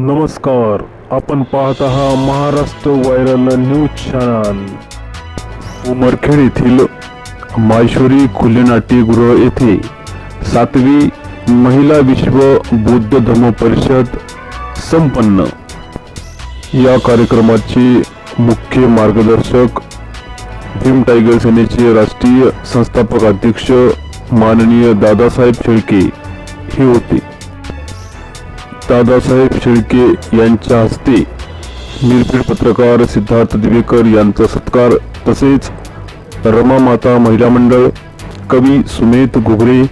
नमस्कार आपण पाहत आहात Maharashtra viral news channel. Umarkhed येथील माहेश्वरी खुले नाट्यगृह येथे सातवी महिला विश्व बौद्ध धर्म परिषद संपन्न. या कार्यक्रमाचे मुख्य मार्गदर्शक भीम टायगर सेनेचे राष्ट्रीय संस्थापक अध्यक्ष माननीय दादासाहेब शेळके हे होते. दादासाहेब शेळके यांच्या हस्ते निरपीड पत्रकार सिद्धार्थ दिवेकर यांचा सत्कार. तसेच रमा माता महिला मंडळ कवी सुमेध घुगरे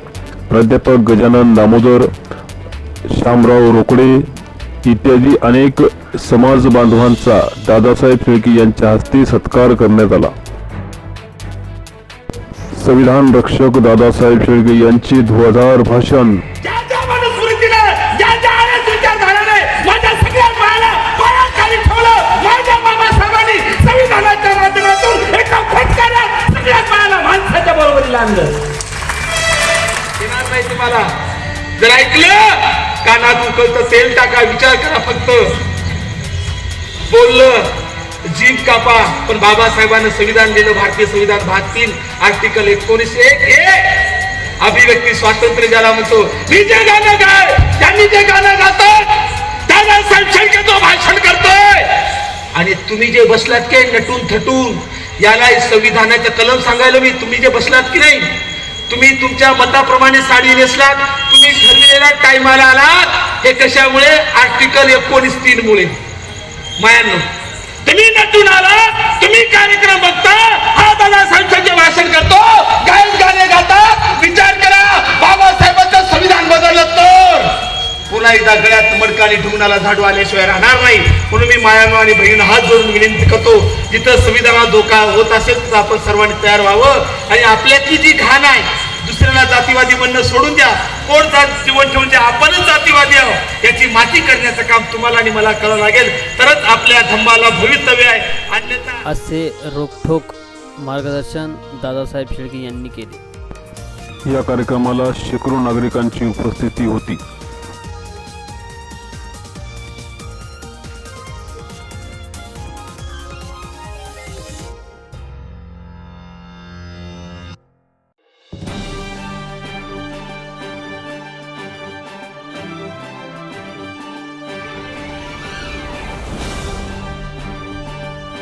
प्राध्यापक गजानन दामोदर श्यामराव रोकडे इत्यादी अनेक समाज बांधवांचा दादासाहेब शेळके यांच्या हस्ते सत्कार करण्यात आला. संविधान रक्षक दादासाहेब शेळके यांचे ध्वजार भाषण नाही तुम्हाला. जर ऐकलं कानात उकळतं तेल टाका विचार करा फक्त. बोललं जीभ कापा. पण बाबासाहेबांना संविधान दिलं भारतीय संविधान भाग तीन आर्टिकल एकोणीसशे एक ए. अभिव्यक्ती स्वातंत्र्य ज्याला म्हणतो मी जे गाणं गाय. त्यांनी जे गाणं गातात. दादासाहेब संशय तो भाषण करतोय. आणि तुम्ही जे बसलात की नटून थटून याला संविधानाचं कलम सांगायला मी तुम्ही जे बसलात की नाही? तुम्ही तुमच्या मताप्रमाणे साडी नेसलात तुम्ही ठरलेल्या टायमाला आलात. हे कशामुळे? आर्टिकल एकोणीस तीन मुळे. मायांनो पुन्हा एकदा गळ्यात मडकाने ढुंगणाला झाडू आल्याशिवाय राहणार नाही. म्हणून मी मायानो आणि बहीण हात जोडून विनंती करतो जिथं संविधानाला धोका होत असेल तर आपण सर्वांनी तयार व्हावं. आणि आपल्यातली जी घाण आहे दुसऱ्याला जातीवादी म्हणणं सोडून द्या. कोण जात जीवन ठेवून द्या आपणच जातीवादी आहोत. याची माती करण्याचं काम तुम्हाला आणि मला करावं लागेल. तरच आपल्या धम्माला भवितव्य आहे. अन्यथा असे रोखठोक मार्गदर्शन दादासाहेब शेळके यांनी केले. या कार्यक्रमाला शेकडो नागरिकांची उपस्थिती होती.